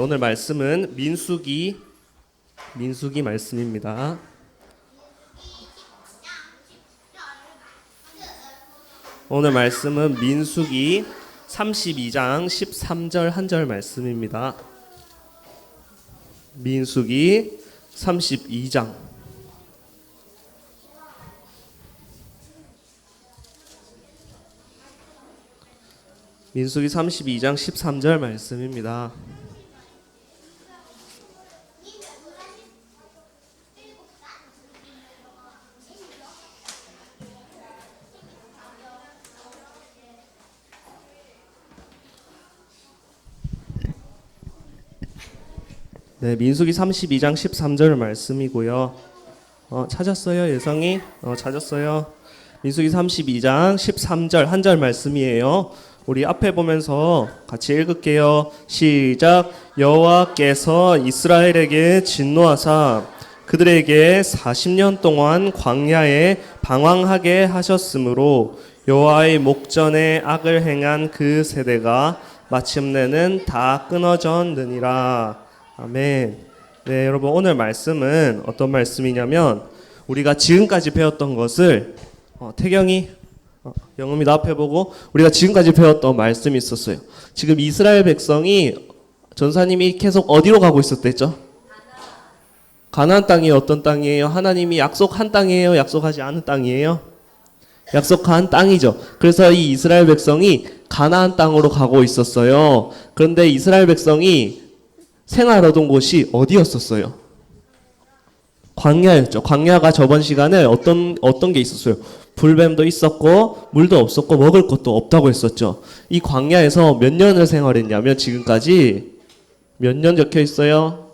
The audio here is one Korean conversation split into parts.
오늘 말씀은 민수기 민수기 말씀입니다. 오늘 말씀은 민수기 32장 13절 한 절 말씀입니다. 민수기 32장 민수기 32장 13절 말씀입니다. 네, 민수기 32장 13절 말씀이고요. 어, 찾았어요, 예성이? 어, 찾았어요. 민수기 32장 13절 한 절 말씀이에요. 우리 앞에 보면서 같이 읽을게요. 시작. 여호와께서 이스라엘에게 진노하사 그들에게 40년 동안 광야에 방황하게 하셨으므로 여호와의 목전에 악을 행한 그 세대가 마침내는 다 끊어졌느니라. 아멘. 네, 여러분 오늘 말씀은 어떤 말씀이냐면 우리가 지금까지 배웠던 것을 어, 태경이 어, 영음이도 앞에 보고 우리가 지금까지 배웠던 말씀이 있었어요. 지금 이스라엘 백성이 전사님이 계속 어디로 가고 있었댔죠? 가나안 땅이 어떤 땅이에요? 하나님이 약속한 땅이에요? 약속하지 않은 땅이에요? 약속한 땅이죠. 그래서 이 이스라엘 백성이 가나안 땅으로 가고 있었어요. 그런데 이스라엘 백성이 생활하던 곳이 어디였었어요? 광야였죠. 광야가 저번 시간에 어떤 어떤 게 있었어요? 불뱀도 있었고 물도 없었고 먹을 것도 없다고 했었죠. 이 광야에서 몇 년을 생활했냐면 지금까지 몇 년 적혀 있어요?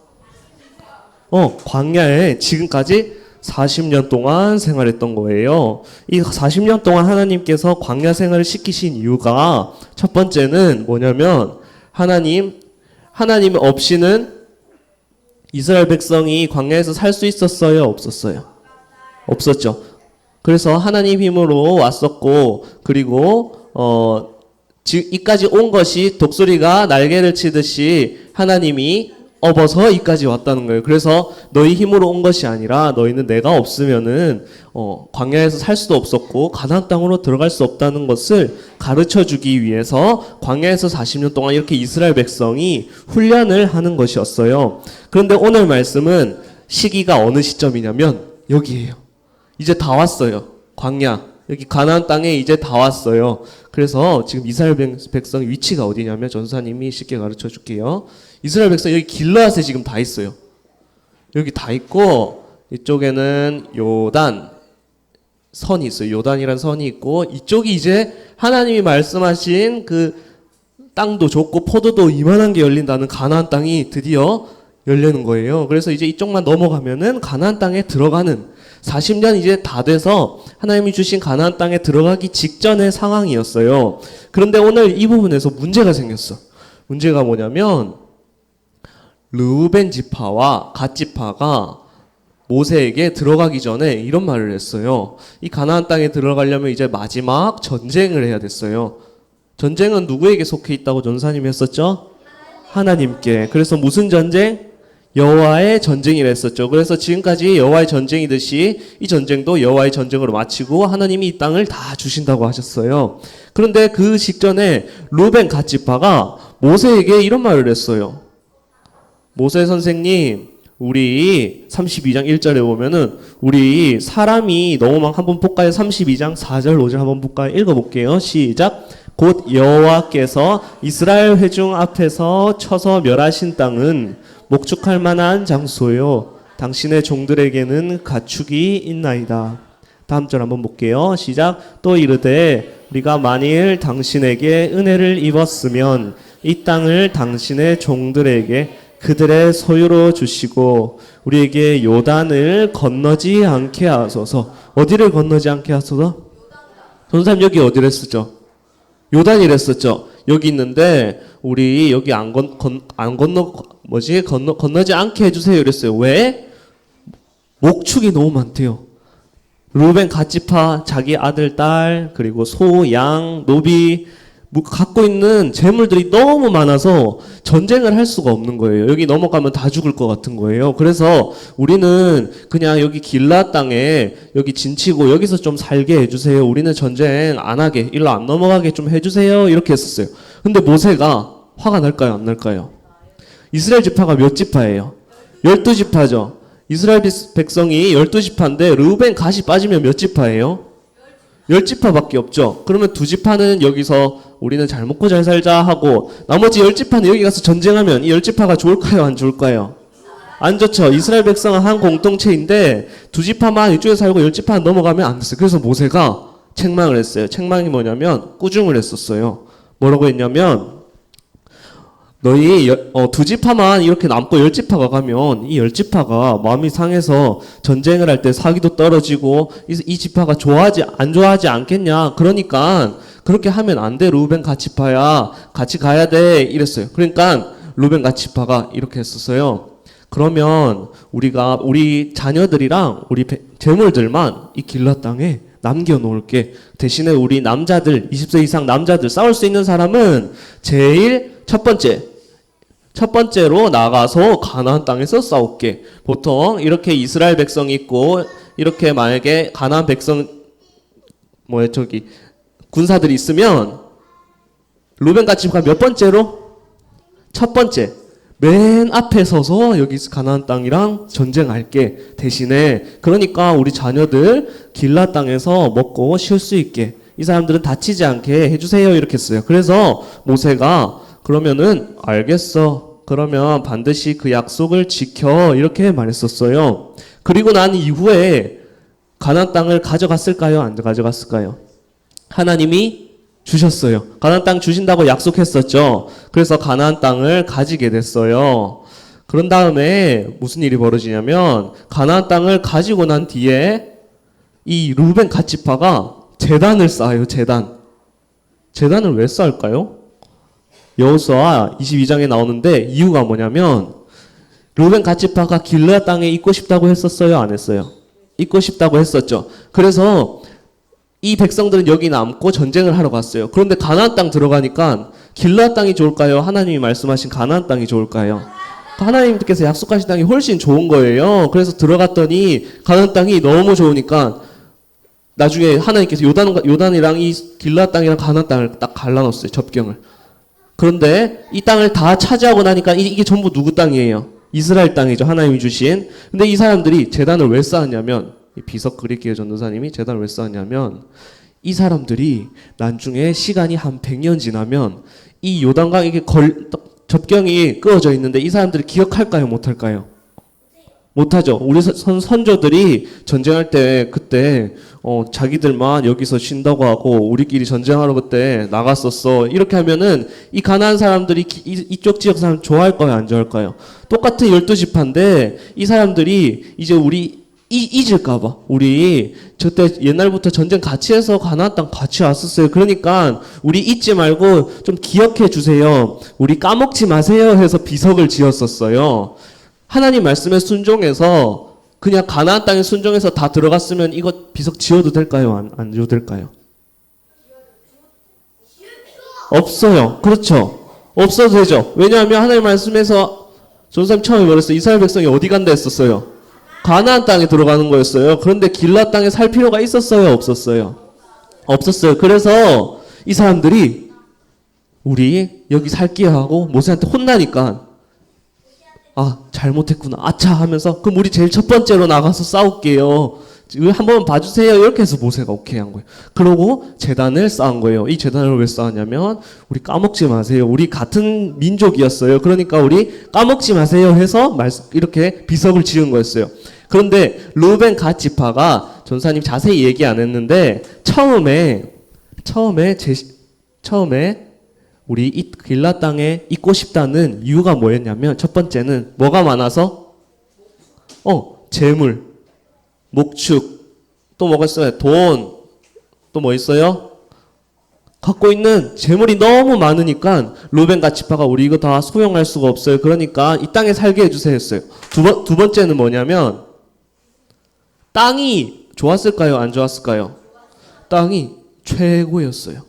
어, 광야에 지금까지 40년 동안 생활했던 거예요. 이 40년 동안 하나님께서 광야 생활을 시키신 이유가 첫 번째는 뭐냐면 하나님 하나님 없이는 이스라엘 백성이 광야에서 살 수 있었어요, 없었어요? 없었죠. 그래서 하나님 힘으로 왔었고 그리고 어 지, 이까지 온 것이 독수리가 날개를 치듯이 하나님이 업어서 이까지 왔다는 거예요. 그래서 너희 힘으로 온 것이 아니라 너희는 내가 없으면은 어, 광야에서 살 수도 없었고 가나안 땅으로 들어갈 수 없다는 것을 가르쳐 주기 위해서 광야에서 40년 동안 이렇게 이스라엘 백성이 훈련을 하는 것이었어요. 그런데 오늘 말씀은 시기가 어느 시점이냐면 여기에요. 이제 다 왔어요. 광야. 여기 가나안 땅에 이제 다 왔어요. 그래서 지금 이스라엘 백- 백성 위치가 어디냐면 전사님이 쉽게 가르쳐 줄게요. 이스라엘 백성 여기 길르앗에 지금 다 있어요. 여기 다 있고 이쪽에는 요단 선이 있어요. 요단이란 선이 있고 이쪽이 이제 하나님이 말씀하신 그 땅도 좋고 포도도 이만한 게 열린다는 가나안 땅이 드디어 열리는 거예요. 그래서 이제 이쪽만 넘어가면은 가나안 땅에 들어가는 40년 이제 다 돼서 하나님이 주신 가나안 땅에 들어가기 직전의 상황이었어요. 그런데 오늘 이 부분에서 문제가 생겼어. 문제가 뭐냐면 르우벤 지파와 갓 지파가 모세에게 들어가기 전에 이런 말을 했어요. 이 가나안 땅에 들어가려면 이제 마지막 전쟁을 해야 됐어요. 전쟁은 누구에게 속해 있다고 전사님이 했었죠? 하나님께. 그래서 무슨 전쟁? 여호와의 전쟁이라 했었죠. 그래서 지금까지 여호와의 전쟁이듯이 이 전쟁도 여호와의 전쟁으로 마치고 하나님이 이 땅을 다 주신다고 하셨어요. 그런데 그 직전에 루벤 갓지파가 모세에게 이런 말을 했어요. 모세 선생님, 우리 32장 1절에 보면은 우리 사람이 너무 막 한번 볼까요? 32장 4절 5절 한번 볼까요? 읽어볼게요. 시작. 곧 여호와께서 이스라엘 회중 앞에서 쳐서 멸하신 땅은 목축할 만한 장소요. 당신의 종들에게는 가축이 있나이다. 다음 절 한번 볼게요. 시작. 또 이르되 우리가 만일 당신에게 은혜를 입었으면 이 땅을 당신의 종들에게 그들의 소유로 주시고 우리에게 요단을 건너지 않게 하소서. 어디를 건너지 않게 하소서? 전사님 여기 어디를 쓰죠? 요단이랬었죠. 여기 있는데 우리 여기 안, 건, 건, 안 건너 뭐지 건너 건너지 않게 해주세요. 이랬어요. 왜? 목축이 너무 많대요. 루벤 가지파 자기 아들 딸 그리고 소, 양, 노비 뭐 갖고 있는 재물들이 너무 많아서 전쟁을 할 수가 없는 거예요. 여기 넘어가면 다 죽을 것 같은 거예요. 그래서 우리는 그냥 여기 길라 땅에 여기 진치고 여기서 좀 살게 해주세요. 우리는 전쟁 안 하게 일로 안 넘어가게 좀 해주세요. 이렇게 했었어요. 근데 모세가 화가 날까요? 안 날까요? 이스라엘 지파가 몇 지파예요? 열두 지파죠. 이스라엘 비- 백성이 열두 지파인데 르우벤 가시 빠지면 몇 지파예요? 열 지파밖에 없죠. 그러면 두 지파는 여기서 우리는 잘 먹고 잘 살자 하고 나머지 열 지파는 여기 가서 전쟁하면 이열 지파가 좋을까요? 안 좋을까요? 안 좋죠. 이스라엘 백성은 한 공동체인데 두 지파만 이쪽에 살고 열 지파는 넘어가면 안 됐어요. 그래서 모세가 책망을 했어요. 책망이 뭐냐면 꾸중을 했었어요. 뭐라고 했냐면 너희 여- 어, 두 지파만 이렇게 남고 열 지파가 가면 이 열 지파가 마음이 상해서 전쟁을 할 때 사기도 떨어지고 이, 이 지파가 좋아하지 안 좋아하지 않겠냐? 그러니까 그렇게 하면 안 돼 루벤 가치파야. 같이 가야 돼. 이랬어요. 그러니까 루벤 가치파가 이렇게 했었어요. 그러면 우리가 우리 자녀들이랑 우리 배- 재물들만 이 길라 땅에 남겨 놓을게. 대신에 우리 남자들 20세 이상 남자들 싸울 수 있는 사람은 제일 첫 번째 첫 번째로 나가서 가나안 땅에서 싸울게. 보통 이렇게 이스라엘 백성이 있고 이렇게 만약에 가나안 백성 뭐야 저기 군사들이 있으면 루벤 가치가. 몇 번째로? 첫 번째. 맨 앞에 서서 여기 가나안 땅이랑 전쟁할게. 대신에 그러니까 우리 자녀들 길라 땅에서 먹고 쉴 수 있게. 이 사람들은 다치지 않게 해주세요. 이렇게 했어요. 그래서 모세가 그러면은 알겠어 그러면 반드시 그 약속을 지켜 이렇게 말했었어요 그리고 난 이후에 가나안 땅을 가져갔을까요 안 가져갔을까요 하나님이 주셨어요. 가나안 땅 주신다고 약속했었죠. 그래서 가나안 땅을 가지게 됐어요. 그런 다음에 무슨 일이 벌어지냐면 가나안 땅을 가지고 난 뒤에 이 루벤 가치파가 재단을 쌓아요. 재단. 재단을 왜 쌓을까요? 여호수아 22장에 나오는데 이유가 뭐냐면 루벤 가치파가 길라 땅에 있고 싶다고 했었어요. 안 했어요? 있고 싶다고 했었죠. 그래서 이 백성들은 여기 남고 전쟁을 하러 갔어요. 그런데 가나안 땅 들어가니까 길라 땅이 좋을까요? 하나님이 말씀하신 가나안 땅이 좋을까요? 하나님께서 약속하신 땅이 훨씬 좋은 거예요. 그래서 들어갔더니 가나안 땅이 너무 좋으니까 나중에 하나님께서 요단 요단이랑 이 길라 땅이랑 가나안 땅을 딱 갈라놓았어요. 접경을. 그런데 이 땅을 다 차지하고 나니까 이- 이게 전부 누구 땅이에요? 이스라엘 땅이죠. 하나님이 주신. 근데 이 사람들이 재단을 왜 쌓았냐면 이 비석 그리기의 전도사님이 재단을 왜 쌓았냐면 이 사람들이 나중에 시간이 한 100년 지나면 이 요단강 이게 걸 접경이 끄어져 있는데 이 사람들이 기억할까요? 못할까요? 못하죠. 우리 선, 선조들이 전쟁할 때 그때 어, 자기들만 여기서 쉰다고 하고 우리끼리 전쟁하러 그때 나갔었어. 이렇게 하면은 이 가난한 사람들이 기- 이, 이쪽 지역 사람 좋아할까요? 안 좋아할까요? 똑같은 열두 지파인데 이 사람들이 이제 우리 이, 잊을까봐 우리 저때 옛날부터 전쟁 같이 해서 가나안 땅 같이 왔었어요. 그러니까 우리 잊지 말고 좀 기억해 주세요. 우리 까먹지 마세요 해서 비석을 지었었어요. 하나님 말씀에 순종해서 그냥 가나안 땅에 순종해서 다 들어갔으면 이거 비석 지어도 될까요? 안, 안 지어도 될까요? 없어요. 그렇죠. 없어도 되죠. 왜냐하면 하나님 말씀에서 전사님 처음에 말했어요. 이스라엘 백성이 어디 간다 했었어요. 가나안 땅에 들어가는 거였어요. 그런데 길라 땅에 살 필요가 있었어요, 없었어요? 없었어요. 그래서 이 사람들이 우리 여기 살게 하고 모세한테 혼나니까 아 잘못했구나. 아차 하면서 그럼 우리 제일 첫 번째로 나가서 싸울게요. 한번 봐주세요. 이렇게 해서 모세가 오케이 한 거예요. 그러고 재단을 쌓은 거예요. 이 재단을 왜 쌓았냐면 우리 까먹지 마세요. 우리 같은 민족이었어요. 그러니까 우리 까먹지 마세요 해서 이렇게 비석을 지은 거였어요. 그런데 루벤 갓 지파가 전사님 자세히 얘기 안 했는데 처음에 처음에 제 처음에 우리 이 길라 땅에 있고 싶다는 이유가 뭐였냐면 첫 번째는 뭐가 많아서? 어 재물 목축 또 뭐가 있어요? 돈 또 뭐 있어요? 갖고 있는 재물이 너무 많으니까 루벤 가치파가 우리 이거 다 소용할 수가 없어요. 그러니까 이 땅에 살게 해주세요. 했어요. 두, 번, 두 번째는 뭐냐면 땅이 좋았을까요? 안 좋았을까요? 땅이 최고였어요.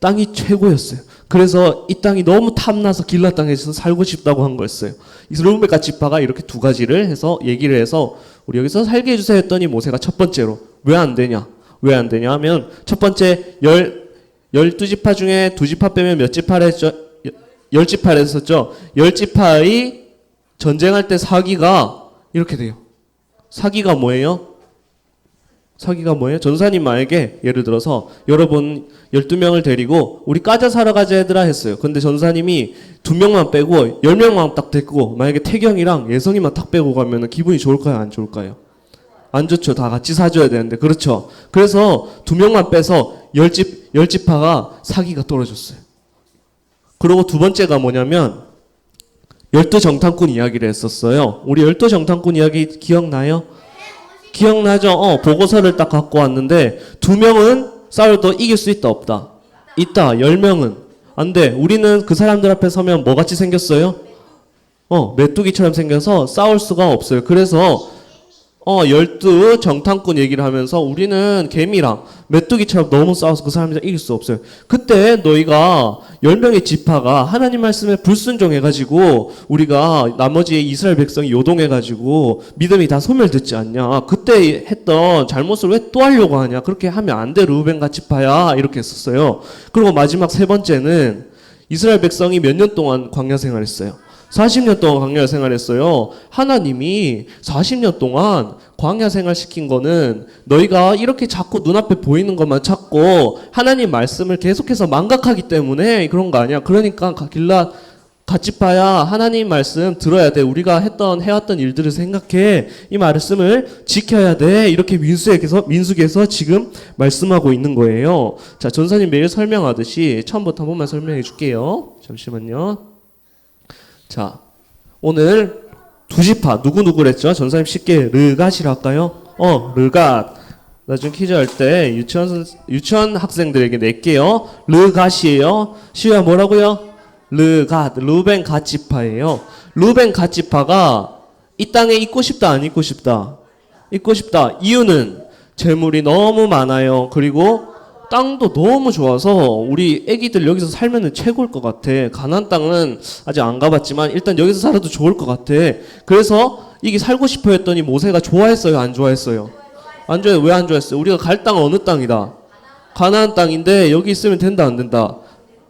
땅이 최고였어요. 그래서 이 땅이 너무 탐나서 길라 땅에서 살고 싶다고 한 거였어요. 이 르우베가 지파가 이렇게 두 가지를 해서 얘기를 해서 우리 여기서 살게 해주세요 했더니 모세가 첫 번째로 왜 안 되냐? 왜 안 되냐 하면 첫 번째 열 열두 지파 중에 두 지파 빼면 몇 지파를 했죠? 여- 열 지파를 했었죠. 열 지파의 전쟁할 때 사기가 이렇게 돼요. 사기가 뭐예요? 사기가 뭐예요? 전사님 만약에 예를 들어서 여러분 12명을 데리고 우리 까자 사러 가자 얘들아 했어요. 근데 전사님이 두 명만 빼고 10명만 딱 데리고 만약에 태경이랑 예성이만 딱 빼고 가면 기분이 좋을까요? 안 좋을까요? 안 좋죠. 다 같이 사줘야 되는데. 그렇죠. 그래서 두 명만 빼서 열집, 열집파가 사기가 떨어졌어요. 그리고 두 번째가 뭐냐면 열두 정탐꾼 이야기를 했었어요. 우리 열두 정탐꾼 이야기 기억나요? 기억나죠? 어, 보고서를 딱 갖고 왔는데 두 명은 싸워도 이길 수 있다 없다. 있다. 열 명은 안 돼. 우리는 그 사람들 앞에 서면 뭐 같이 생겼어요? 어, 메뚜기처럼 생겨서 싸울 수가 없어요. 그래서 어, 열두 정탐꾼 얘기를 하면서 우리는 개미랑 메뚜기처럼 너무 싸워서 그 사람이랑 이길 수 없어요. 그때 너희가 열 명의 지파가 하나님 말씀에 불순종해가지고 우리가 나머지 이스라엘 백성이 요동해가지고 믿음이 다 소멸됐지 않냐. 그때 했던 잘못을 왜 또 하려고 하냐. 그렇게 하면 안 돼. 루벤과 지파야. 이렇게 했었어요. 그리고 마지막 세 번째는 이스라엘 백성이 몇 년 동안 광야 생활했어요. 40년 동안 광야 생활했어요. 하나님이 40년 동안 광야 생활 시킨 거는 너희가 이렇게 자꾸 눈앞에 보이는 것만 찾고 하나님 말씀을 계속해서 망각하기 때문에 그런 거 아니야. 그러니까 길라 가치파야 하나님 말씀 들어야 돼. 우리가 했던 해왔던 일들을 생각해. 이 말씀을 지켜야 돼. 이렇게 민수에게서 민수기에서 지금 말씀하고 있는 거예요. 자, 전사님 매일 설명하듯이 처음부터 한 번만 설명해 줄게요. 잠시만요. 자, 오늘 두 지파 누구 누구랬죠? 전사님 쉽게 르갓이라 할까요? 어, 르갓. 나중에 퀴즈 할 때 유치원 선- 유치원 학생들에게 낼게요. 르갓이에요. 시우야 뭐라고요? 르갓, 루벤 갓 지파예요. 루벤 갓 지파가 이 땅에 있고 싶다 안 있고 싶다. 있고 싶다. 이유는 재물이 너무 많아요. 그리고 땅도 너무 좋아서 우리 애기들 여기서 살면은 최고일 것 같아. 가난 땅은 아직 안 가봤지만 일단 여기서 살아도 좋을 것 같아. 그래서 이게 살고 싶어 했더니 모세가 좋아했어요, 안 좋아했어요? 안 좋아해. 왜안 좋아했어요? 우리가 갈 땅은 어느 땅이다? 가나안 땅인데 여기 있으면 된다 안 된다.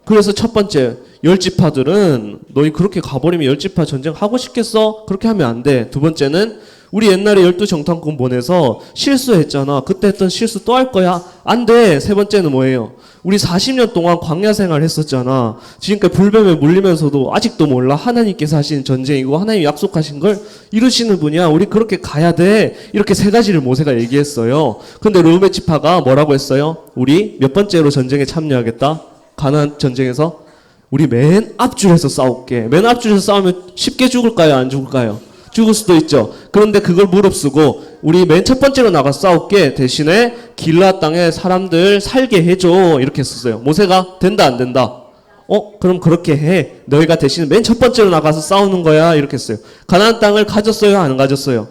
그래서 첫 번째 열지파들은 너희 그렇게 가버리면 열지파 전쟁 하고 싶겠어? 그렇게 하면 안 돼. 두 번째는 우리 옛날에 열두 정탐꾼 보내서 실수했잖아. 그때 했던 실수 또 할 거야? 안 돼. 세 번째는 뭐예요? 우리 40년 동안 광야 생활 했었잖아. 지금까지 불뱀에 물리면서도 아직도 몰라. 하나님께서 하신 전쟁이고 하나님이 약속하신 걸 이루시는 분이야. 우리 그렇게 가야 돼. 이렇게 세 가지를 모세가 얘기했어요. 근데 르우메 지파가 뭐라고 했어요? 우리 몇 번째로 전쟁에 참여하겠다? 가나안 전쟁에서 우리 맨 앞줄에서 싸울게. 맨 앞줄에서 싸우면 쉽게 죽을까요? 안 죽을까요? 죽을 수도 있죠. 그런데 그걸 무릅쓰고 우리 맨 첫 번째로 나가 싸울게 대신에 길라 땅에 사람들 살게 해줘 이렇게 했었어요. 모세가 된다 안 된다. 어 그럼 그렇게 해. 너희가 대신 맨첫 번째로 나가서 싸우는 거야 이렇게 했어요. 가나안 땅을 가졌어요 안 가졌어요?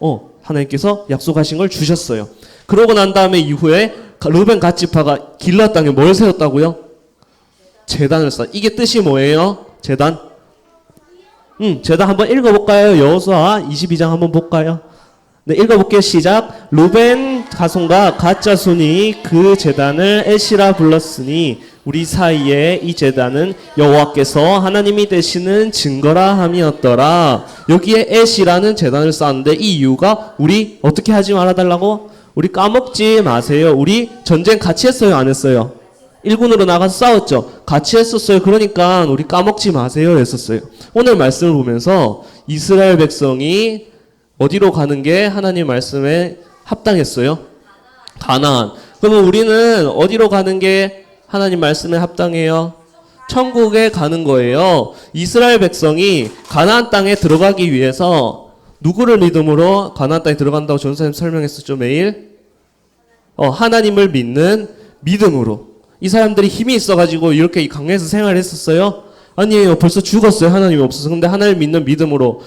어 하나님께서 약속하신 걸 주셨어요. 그러고 난 다음에 이후에 루벤 갓지파가 길라 땅에 뭘 세웠다고요? 재단을 쌓. 이게 뜻이 뭐예요? 재단? 음, 재단 한번 읽어볼까요? 여호수아 22장 한번 볼까요? 네, 읽어볼게요. 시작. 루벤 가손과 가짜손이 그 재단을 에시라 불렀으니 우리 사이에 이 재단은 여호와께서 하나님이 되시는 증거라 함이었더라. 여기에 에시라는 재단을 쌓았는데 이 이유가 우리 어떻게 하지 말아달라고? 우리 까먹지 마세요. 우리 전쟁 같이 했어요? 안 했어요? 일군으로 나가서 싸웠죠. 같이 했었어요. 그러니까 우리 까먹지 마세요. 했었어요. 오늘 말씀을 보면서 이스라엘 백성이 어디로 가는 게 하나님 말씀에 합당했어요? 가나안. 그러면 우리는 어디로 가는 게 하나님 말씀에 합당해요? 천국에 가는 거예요. 이스라엘 백성이 가나안 땅에 들어가기 위해서 누구를 믿음으로 가나안 땅에 들어간다고 전사님 설명했었죠, 매일? 어, 하나님을 믿는 믿음으로. 이 사람들이 힘이 있어가지고 이렇게 이 강에서 생활했었어요? 아니에요. 벌써 죽었어요. 하나님이 없어서. 근데 하나님 믿는 믿음으로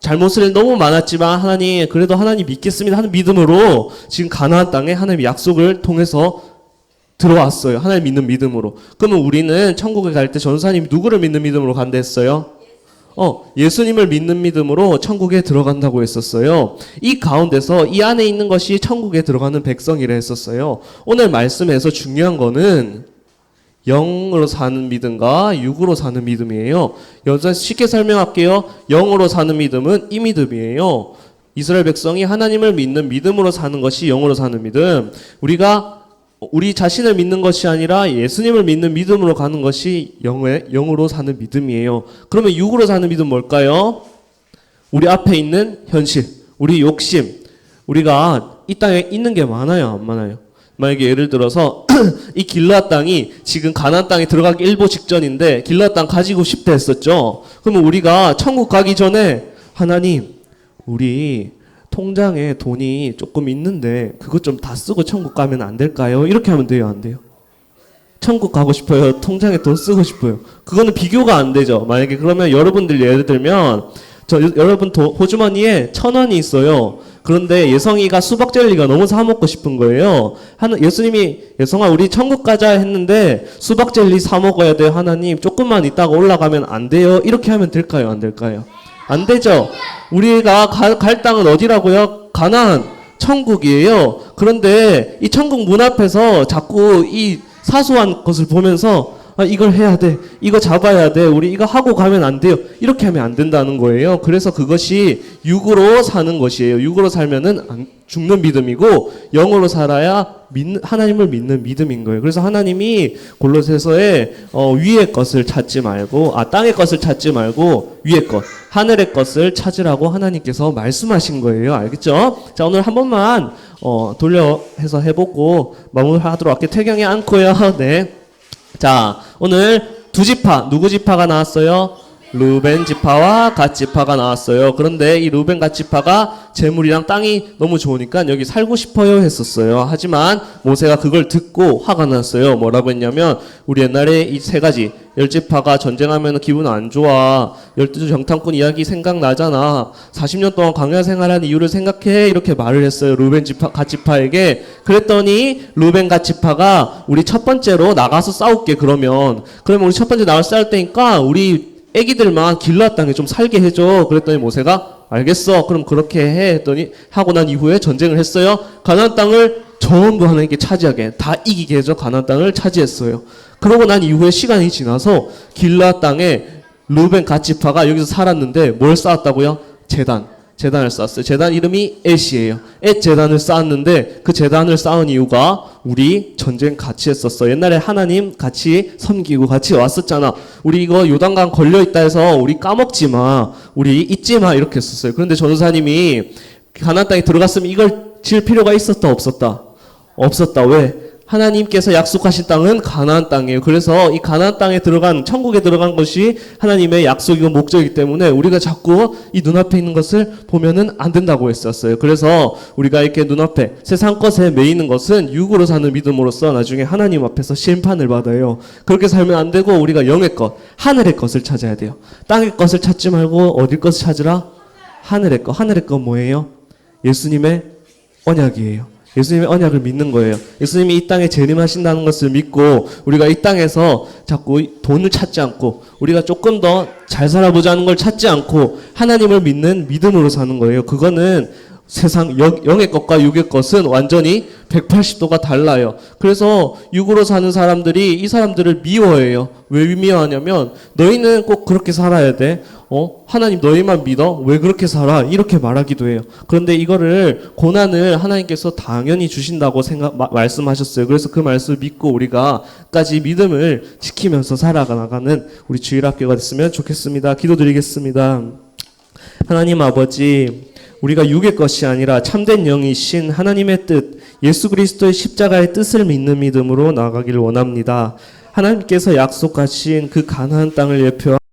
잘못을 너무 많았지만 하나님 그래도 하나님 믿겠습니다 하는 믿음으로 지금 가나안 땅에 하나님 약속을 통해서 들어왔어요. 하나님 믿는 믿음으로. 그러면 우리는 천국에 갈 때 전사님 누구를 믿는 믿음으로 간다 했어요? 어, 예수님을 믿는 믿음으로 천국에 들어간다고 했었어요. 이 가운데서 이 안에 있는 것이 천국에 들어가는 백성이라 했었어요. 오늘 말씀에서 중요한 거는 영으로 사는 믿음과 육으로 사는 믿음이에요. 여자 쉽게 설명할게요. 영으로 사는 믿음은 이 믿음이에요. 이스라엘 백성이 하나님을 믿는 믿음으로 사는 것이 영으로 사는 믿음. 우리가 우리 자신을 믿는 것이 아니라 예수님을 믿는 믿음으로 가는 것이 영의 영으로 사는 믿음이에요. 그러면 육으로 사는 믿음 뭘까요? 우리 앞에 있는 현실, 우리 욕심, 우리가 이 땅에 있는 게 많아요, 안 많아요? 만약에 예를 들어서 이 길라 땅이 지금 가나안 땅에 들어가기 일보 직전인데 길라 땅 가지고 싶다 했었죠. 그러면 우리가 천국 가기 전에 하나님, 우리 통장에 돈이 조금 있는데 그것 좀 다 쓰고 천국 가면 안 될까요? 이렇게 하면 돼요, 안 돼요? 천국 가고 싶어요. 통장에 돈 쓰고 싶어요. 그거는 비교가 안 되죠. 만약에 그러면 여러분들 예를 들면 저 여- 여러분 도, 호주머니에 천 원이 있어요. 그런데 예성이가 수박 젤리가 너무 사 먹고 싶은 거예요. 하나 예수님이 예성아 우리 천국 가자 했는데 수박 젤리 사 먹어야 돼 하나님 조금만 있다가 올라가면 안 돼요. 이렇게 하면 될까요? 안 될까요? 안 되죠. 우리가 가- 갈 땅은 어디라고요? 가나안 천국이에요. 그런데 이 천국 문 앞에서 자꾸 이 사소한 것을 보면서 아, 이걸 해야 돼. 이거 잡아야 돼. 우리 이거 하고 가면 안 돼요. 이렇게 하면 안 된다는 거예요. 그래서 그것이 육으로 사는 것이에요. 육으로 살면은 안- 죽는 믿음이고 영으로 살아야 믿는, 하나님을 믿는 믿음인 거예요. 그래서 하나님이 골로새서에 어, 위의 것을 찾지 말고 아 땅의 것을 찾지 말고 위의 것, 하늘의 것을 찾으라고 하나님께서 말씀하신 거예요. 알겠죠? 자 오늘 한 번만 어, 돌려 해서 해보고 마무리하도록 할게요. 태경이 않고요. 네. 자, 오늘 두 지파, 누구 지파가 나왔어요? 루벤 지파와 갓 지파가 나왔어요. 그런데 이 루벤 갓 지파가 재물이랑 땅이 너무 좋으니까 여기 살고 싶어요 했었어요. 하지만 모세가 그걸 듣고 화가 났어요. 뭐라고 했냐면 우리 옛날에 이 세 가지 열 지파가 전쟁하면 기분 안 좋아. 열두 정탐꾼 이야기 생각나잖아. 40년 동안 광야 생활한 이유를 생각해 이렇게 말을 했어요. 루벤 지파 갓 지파에게. 그랬더니 루벤 갓 지파가 우리 첫 번째로 나가서 싸울게 그러면 그러면 우리 첫 번째 나갈 싸울 때니까 우리 애기들만 길라 땅에 좀 살게 해줘. 그랬더니 모세가 알겠어. 그럼 그렇게 해. 했더니 하고 난 이후에 전쟁을 했어요. 가나안 땅을 전부 하나님께 차지하게 다 이기게 해서 가나안 땅을 차지했어요. 그러고 난 이후에 시간이 지나서 길라 땅에 루벤 가치파가 여기서 살았는데 뭘 쌓았다고요? 재단. 재단을 쌓았어요. 재단 이름이 엣이에요. 엣 재단을 쌓았는데 그 재단을 쌓은 이유가 우리 전쟁 같이 했었어. 옛날에 하나님 같이 섬기고 같이 왔었잖아. 우리 이거 요단강 걸려 있다 해서 우리 까먹지 마. 우리 잊지 마 이렇게 했었어요. 그런데 전사님이 가나안 땅에 들어갔으면 이걸 질 필요가 있었다 없었다. 없었다. 왜? 하나님께서 약속하신 땅은 가나안 땅이에요. 그래서 이 가나안 땅에 들어간 천국에 들어간 것이 하나님의 약속이고 목적이기 때문에 우리가 자꾸 이 눈앞에 있는 것을 보면은 안 된다고 했었어요. 그래서 우리가 이렇게 눈앞에 세상 것에 매이는 것은 육으로 사는 믿음으로써 나중에 하나님 앞에서 심판을 받아요. 그렇게 살면 안 되고 우리가 영의 것, 하늘의 것을 찾아야 돼요. 땅의 것을 찾지 말고 어디 것을 찾으라? 하늘의 것. 하늘의 것 뭐예요? 예수님의 언약이에요. 예수님의 언약을 믿는 거예요. 예수님이 이 땅에 재림하신다는 것을 믿고 우리가 이 땅에서 자꾸 돈을 찾지 않고 우리가 조금 더 잘 살아보자는 걸 찾지 않고 하나님을 믿는 믿음으로 사는 거예요. 그거는 세상 영- 영의 것과 육의 것은 완전히 180도가 달라요. 그래서 육으로 사는 사람들이 이 사람들을 미워해요. 왜 미워하냐면 너희는 꼭 그렇게 살아야 돼. 어? 하나님 너희만 믿어? 왜 그렇게 살아? 이렇게 말하기도 해요. 그런데 이거를 고난을 하나님께서 당연히 주신다고 생각 마- 말씀하셨어요. 그래서 그 말씀을 믿고 우리가까지 믿음을 지키면서 살아가는 우리 주일학교가 됐으면 좋겠습니다. 기도드리겠습니다. 하나님 아버지, 우리가 육의 것이 아니라 참된 영이신 하나님의 뜻, 예수 그리스도의 십자가의 뜻을 믿는 믿음으로 나아가기를 원합니다. 하나님께서 약속하신 그 가나안 땅을 예표